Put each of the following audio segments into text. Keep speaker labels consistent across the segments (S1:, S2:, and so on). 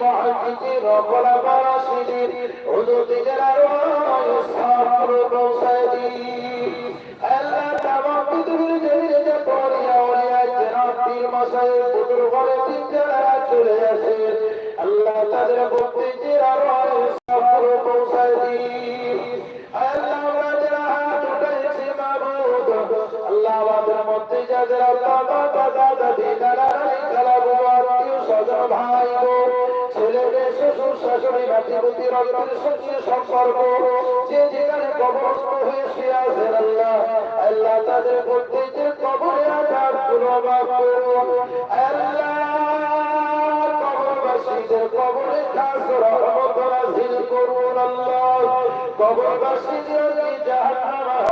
S1: محققين وقلب راشدين حدود جلال ويصحاب المرسلين ألا تمقد بالجلد قولي أولياء جناب في المصير قدر غلط الجلالات اليسير ألا تدرك التجير ويصحاب المرسلين ألا وجهات كيس مبود ألا وجه متجد رب بابا بابا دي دلالي كلاب وارتي صدر بحايبون শাশুড়ি নাতিপুতি রক্তের সঙ্গে সম্পর্ক। যে যেখানে কবরস্থ হয়ে আছেন আল্লাহ আল্লাহ তাদের প্রত্যেকের কবরে আঘাতগুলো আল্লাহ কবরবাসীদের কবরে খাস রহমত নাযিল করুন আল্লাহ। কবরবাসীদেরকে জাহান্নাম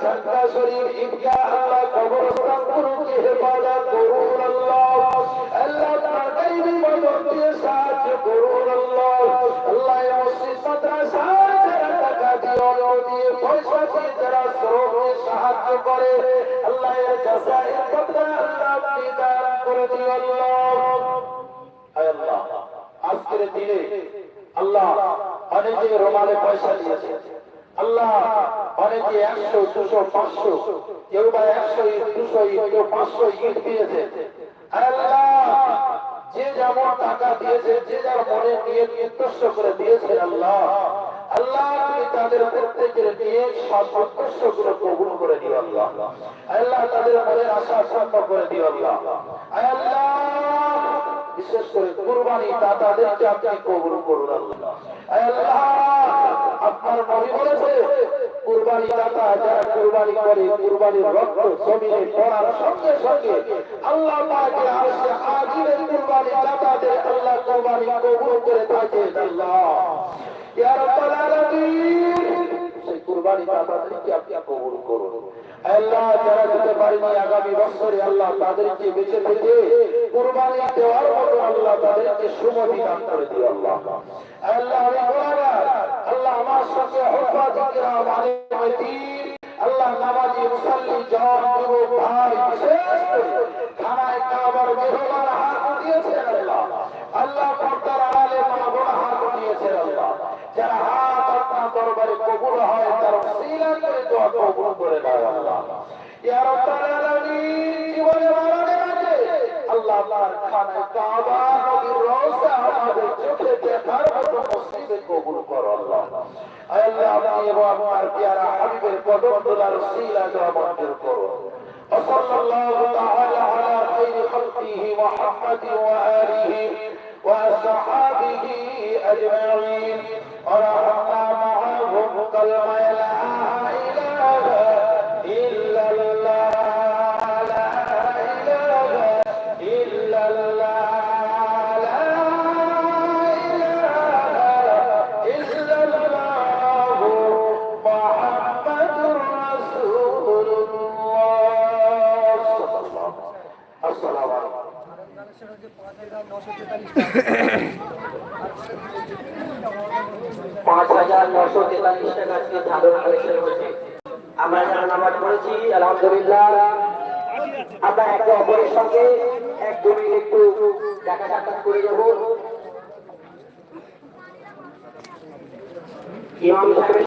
S1: মাদ্রাসা খানকা শরীফ আল্লাহ কবরস্থান গুলোকে হেফাজত করুন আল্লাহ। আল্লাহ গাইবি মদত দিয়ে সাহায্য করুন আল্লাহ। আল্লাহ এই মসজিদ, মাদ্রাসা যারা টাকা দিয়ে দিয়ে পয়সা দিয়ে যারা শ্রম দিয়ে সাহায্য করে, আল্লাহ এর জাযায়ের বদলা আল্লাহ আপনি দান করে দিও আল্লাহ। আল্লাহ, আজকের দিনে আল্লাহ অনেকে রোমালে পয়সা দিয়েছে। আল্লাহ অনেকে একশো, দুশো, পাঁচশো? কেউ বা একশো, দুশো, কেউ পাঁচশো ইট দিয়েছে। যে যেমন টাকা দিয়েছে, যে যার মনে নিয়ে নির্দিষ্ট করে দিয়েছে আল্লাহ আল্লাহ তুমি তাদের প্রত্যেকের নিয়ে সর্বোৎকৃষ্ট করে কবুল করে দিও আল্লাহ। আল্লাহ, তাদের মনের আশা পূর্ণ করে দিও আল্লাহ। আল্লাহ, বিশেষ করে কুরবানি দাতাদেরকে আপনি কবুল করুন আল্লাহ। আল্লাহ, আপনার নবী বলেছে কুরবানি দাতা, যারা কুরবানি করে, কুরবানির রক্ত জমিনে পড়ার সঙ্গে সঙ্গে আল্লাহ পাকের আরশে আজিমের কুরবানি দাতাদের আল্লাহ কুরবানি কবুল করে থাকে। আল্লাহ ইয়া রাব্বাল আলামিন, সেই কুরবানি দাতাদেরকে আল্লাহ যারা দিতে পারেনি আগামী বছরে আল্লাহ তাদেরকে বেঁচে থেকে কুরবানি দেওয়ার মতো আল্লাহ তাদেরকে সুমতি দান করে দিও আল্লাহ। আল্লাহ আল্লাহ আমার সঙ্গে হফাজ কিরাম আলিম আল্লাহ নামাজি, মুসাল্লি, জওয়ান, যুবক, ভাই, বিশেষ করে খানায় কাবার মেহমান হাত উঠিয়েছেন আল্লাহ। আল্লাহ পর্দার আড়ালে মা বোন হাত উঠিয়েছেন আল্লাহ। যারা হাত দরবারে কবুল হয়, তার সিলা করে দোয়া কবুল করে দাও আল্লাহ। ইয়া রাব্বাল আলামিন, জীবনে মরণের আগে আল্লাহ কাবা, নবীর রওজা আমাদের চোখে দেখার মতো কবুল আল্লাহ। আল্লাহ, আপনি এবং হাবিবের কদম তোলার وصلى الله تعالى على خير خلقه محمد وآله وأصحابه أجمعين. ورحمنا معهم كلمة لا
S2: আমরা যারা নামাজ পড়েছি আমরা একে অপরের সঙ্গে এক দু একটু দেখা সাক্ষাৎ করে যাব ইমাম